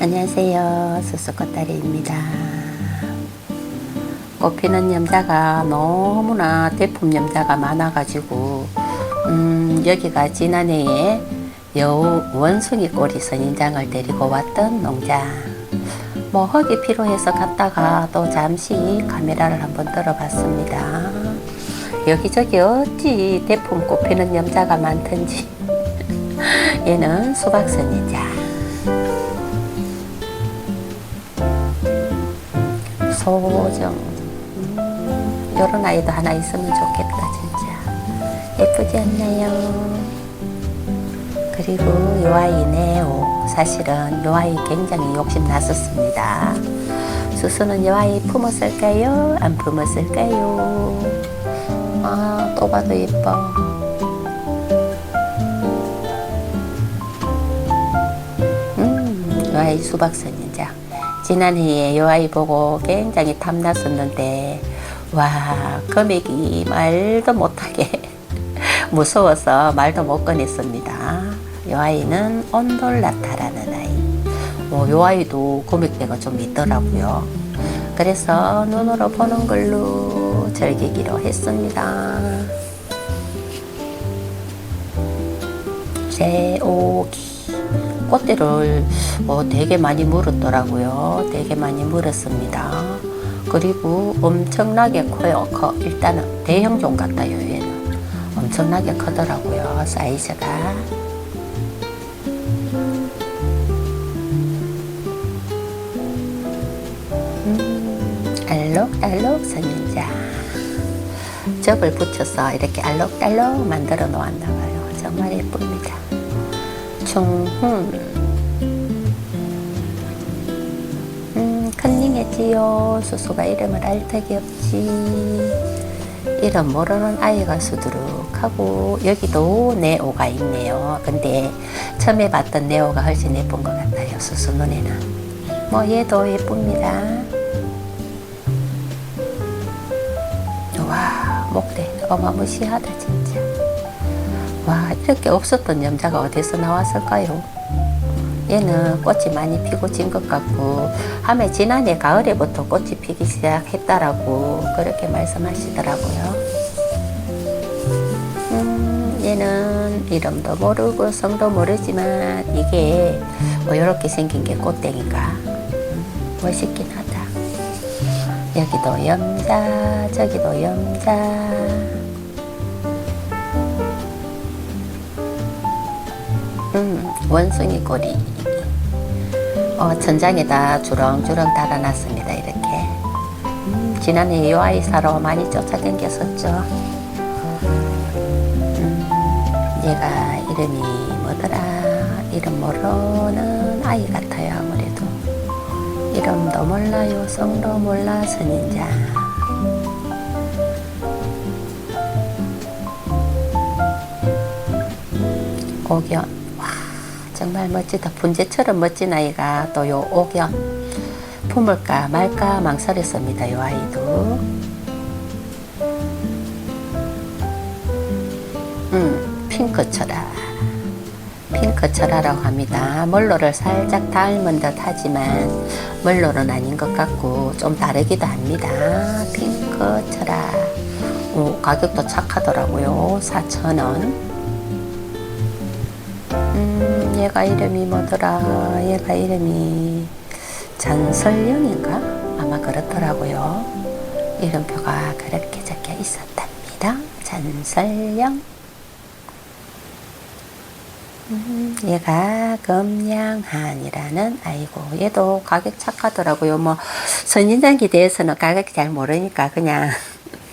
안녕하세요. 수수꽃다리입니다. 꽃피는 염자가 너무나 대품 염자가 많아가지고, 음, 여기가 지난해에 여우 원숭이 꼬리 선인장을 데리고 왔던 농장. 뭐, 흙이 필요해서 갔다가 또 잠시 카메라를 한번 들어봤습니다. 여기저기 어찌 대품 꽃피는 염자가 많던지. 얘는 수박 선인장. 소정 음, 요런 아이도 하나 있으면 좋겠다 진짜 예쁘지 않나요? 그리고 요 아이 네오 사실은 요 아이 굉장히 욕심 났었습니다 수수는 요 아이 품었을까요? 안 품었을까요? 아 또 봐도 예뻐 음, 요 아이 수박선인장 지난해에 요 아이 보고 굉장히 탐났었는데 와 금액이 말도 못하게 무서워서 말도 못 꺼냈습니다. 요 아이는 온돌라타라는 아이. 어, 요 아이도 금액대가 좀 있더라고요. 그래서 눈으로 보는 걸로 즐기기로 했습니다. 제오기 꽃대를 어, 되게 많이 물었더라고요. 되게 많이 물었습니다. 그리고 엄청나게 커요. 커. 일단은 대형종 같아요. 얘는 엄청나게 크더라고요. 사이즈가. 음, 알록달록 선인장. 접을 붙여서 이렇게 알록달록 만들어 놓았나 봐요. 정말 예쁩니다. 충훈 음, 컨닝했지요. 수수가 이름을 알 턱이 없지. 이름 모르는 아이가 수두룩하고 여기도 네오가 있네요. 근데 처음에 봤던 네오가 훨씬 예쁜 것 같아요. 수수 눈에는. 뭐 얘도 예쁩니다. 와 목대 어마무시하다 진짜. 와 이렇게 없었던 염자가 어디서 나왔을까요? 얘는 꽃이 많이 피고 진 것 같고 하면 지난해 가을에부터 꽃이 피기 시작했다라고 그렇게 말씀하시더라고요. 음, 얘는 이름도 모르고 성도 모르지만 이게 뭐 이렇게 생긴 게 꽃땡인가 음, 멋있긴 하다. 여기도 염자, 저기도 염자. 원숭이 꼬리. 어, 천장에다 주렁주렁 달아놨습니다, 이렇게. 음, 지난해 이 아이 사러 많이 쫓아다녔었죠. 음, 얘가 이름이 뭐더라? 이름 모르는 아이 같아요, 아무래도. 이름도 몰라요, 성도 몰라, 선인장. 오견. 와, 정말 멋지다. 분재처럼 멋진 아이가 또 요 오견. 품을까 말까 망설였습니다. 요 아이도. 음, 핑크철아. 핑크철아라고 합니다. 멀로를 살짝 닮은 듯 하지만 멀로는 아닌 것 같고 좀 다르기도 합니다. 핑크철아. 오, 가격도 착하더라고요. 4,000원. 음, 얘가 이름이 뭐더라? 얘가 이름이 전설령인가? 아마 그렇더라고요. 이름표가 그렇게 적혀 있었답니다. 전설령. 음, 얘가 금양한이라는 아이고 얘도 가격 착하더라고요. 뭐 선인장에 대해서는 가격이 잘 모르니까 그냥